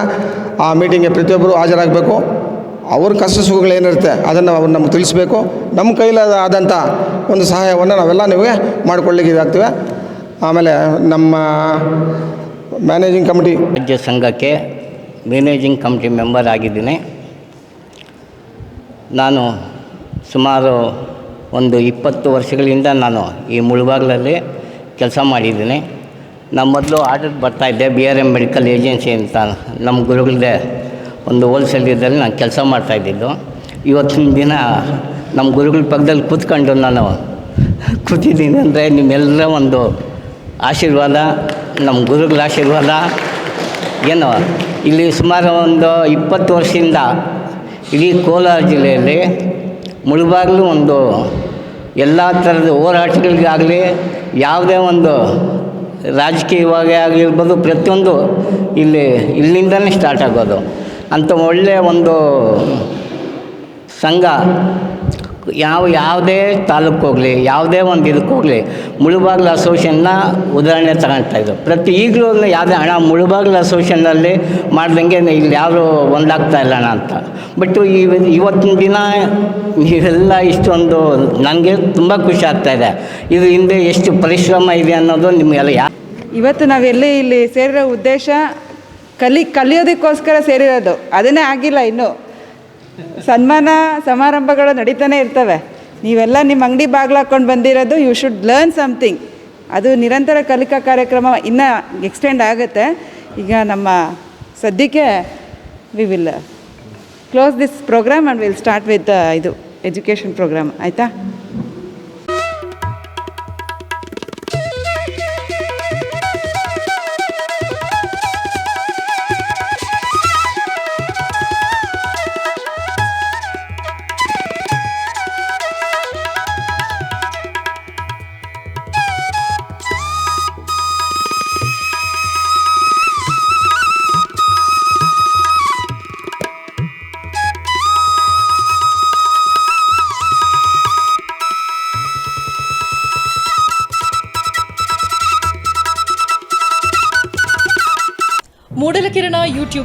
ಆ ಮೀಟಿಂಗ್ಗೆ ಪ್ರತಿಯೊಬ್ಬರು ಹಾಜರಾಗಬೇಕು. ಅವ್ರ ಕಷ್ಟ ಸುಖಗಳೇನಿರುತ್ತೆ ಅದನ್ನು ಅವ್ರು ನಮ್ಗೆ ತಿಳಿಸ್ಬೇಕು. ನಮ್ಮ ಕೈಲಾದ ಆದಂಥ ಒಂದು ಸಹಾಯವನ್ನು ನಾವೆಲ್ಲ ನಿಮಗೆ ಮಾಡಿಕೊಳ್ಳಿಕ್ಕೆ ಇದಾಗ್ತೀವಿ ಆಮೇಲೆ ನಮ್ಮ ಮ್ಯಾನೇಜಿಂಗ್ ಕಮಿಟಿ ರಾಜ್ಯ ಸಂಘಕ್ಕೆ ಮ್ಯಾನೇಜಿಂಗ್ ಕಮಿಟಿ ಮೆಂಬರ್ ಆಗಿದ್ದೀನಿ. ನಾನು ಸುಮಾರು ಒಂದು ಇಪ್ಪತ್ತು ವರ್ಷಗಳಿಂದ ನಾನು ಈ ಮುಳುಬಾಗ್ಲಲ್ಲಿ ಕೆಲಸ ಮಾಡಿದ್ದೀನಿ. ನಾನು ಮೊದಲು order ಬರ್ತಾಯಿದ್ದೆ B R M medical agency ಅಂತ. ನಮ್ಮ ಗುರುಗಳದ್ದೆ ಒಂದು ಹೋಲ್ಸೇಲ್ ಇದರಲ್ಲಿ ನಾನು ಕೆಲಸ ಮಾಡ್ತಾಯಿದ್ದಿದ್ದು ಇವತ್ತಿನ ದಿನ ನಮ್ಮ ಗುರುಗಳ ಪಕ್ಕದಲ್ಲಿ ಕೂತ್ಕೊಂಡು ನಾನು ಕೂತಿದ್ದೀನಿ ಅಂದರೆ ನಿಮ್ಮೆಲ್ಲರ ಒಂದು ಆಶೀರ್ವಾದ ನಮ್ಮ ಗುರುಗಳ ಆಶೀರ್ವಾದ. ಏನು, ಇಲ್ಲಿ ಸುಮಾರು ಒಂದು ಇಪ್ಪತ್ತು ವರ್ಷದಿಂದ ಇಡೀ ಕೋಲಾರ ಜಿಲ್ಲೆಯಲ್ಲಿ ಮುಳುಬಾಗ್ಲು ಒಂದು ಎಲ್ಲ ಥರದ ಹೋರಾಟಗಳಿಗಾಗಲಿ ಯಾವುದೇ ಒಂದು ರಾಜಕೀಯವಾಗಿ ಆಗಿರ್ಬೋದು ಪ್ರತಿಯೊಂದು ಇಲ್ಲಿ ಇಲ್ಲಿಂದಲೇ ಸ್ಟಾರ್ಟ್ ಆಗೋದು. ಅಂಥ ಒಳ್ಳೆಯ ಒಂದು ಸಂಘ ಯಾವ ಯಾವುದೇ ತಾಲೂಕು ಹೋಗಲಿ, ಯಾವುದೇ ಒಂದು ಇದಕ್ಕೆ ಹೋಗಲಿ, ಮುಳುಬಾಗ್ಲು ಅಸೋಸಿಯೇಷನ್ನ ಉದಾಹರಣೆ ತಗೊಳ್ತಾ ಇದ್ದರು ಪ್ರತಿ ಈಗಲೂ ಯಾವುದೇ ಹಣ ಮುಳುಬಾಗ್ಲು ಅಸೋಸಿಯೇಷನಲ್ಲಿ ಮಾಡ್ದಂಗೆ ಇಲ್ಲಿ ಯಾರು ಒಂದಾಗ್ತಾ ಇಲ್ಲ ಅಣ್ಣ ಅಂತ. ಬಟ್ ಇವತ್ತಿನ ದಿನ ನೀವೆಲ್ಲ ಇಷ್ಟೊಂದು ನನಗೆ ತುಂಬ ಖುಷಿ ಆಗ್ತಾ ಇದೆ. ಇದು ಹಿಂದೆ ಎಷ್ಟು ಪರಿಶ್ರಮ ಇದೆ ಅನ್ನೋದು ನಿಮಗೆಲ್ಲ ಯಾ ಇವತ್ತು ನಾವೆಲ್ಲಿ ಇಲ್ಲಿ ಸೇರಿರೋ ಉದ್ದೇಶ ಕಲಿ, ಕಲಿಯೋದಕ್ಕೋಸ್ಕರ ಸೇರಿರೋದು. ಅದನ್ನೇ ಆಗಿಲ್ಲ ಇನ್ನೂ. ಸನ್ಮಾನ ಸಮಾರಂಭಗಳು ನಡೀತಾನೆ ಇರ್ತವೆ. ನೀವೆಲ್ಲ ನಿಮ್ಮ ಅಂಗಡಿ ಬಾಗಿಲು ಹಾಕ್ಕೊಂಡು ಬಂದಿರೋದು ಯು ಶುಡ್ ಲರ್ನ್ ಸಮಥಿಂಗ್ ಅದು ನಿರಂತರ ಕಲಿಕಾ ಕಾರ್ಯಕ್ರಮ ಇನ್ನೂ ಎಕ್ಸ್ಟೆಂಡ್ ಆಗುತ್ತೆ. ಈಗ ನಮ್ಮ ಸದ್ಯಕ್ಕೆ we will close this program and will start with ಇದು ಎಜುಕೇಷನ್ ಪ್ರೋಗ್ರಾಮ್ ಆಯಿತಾ?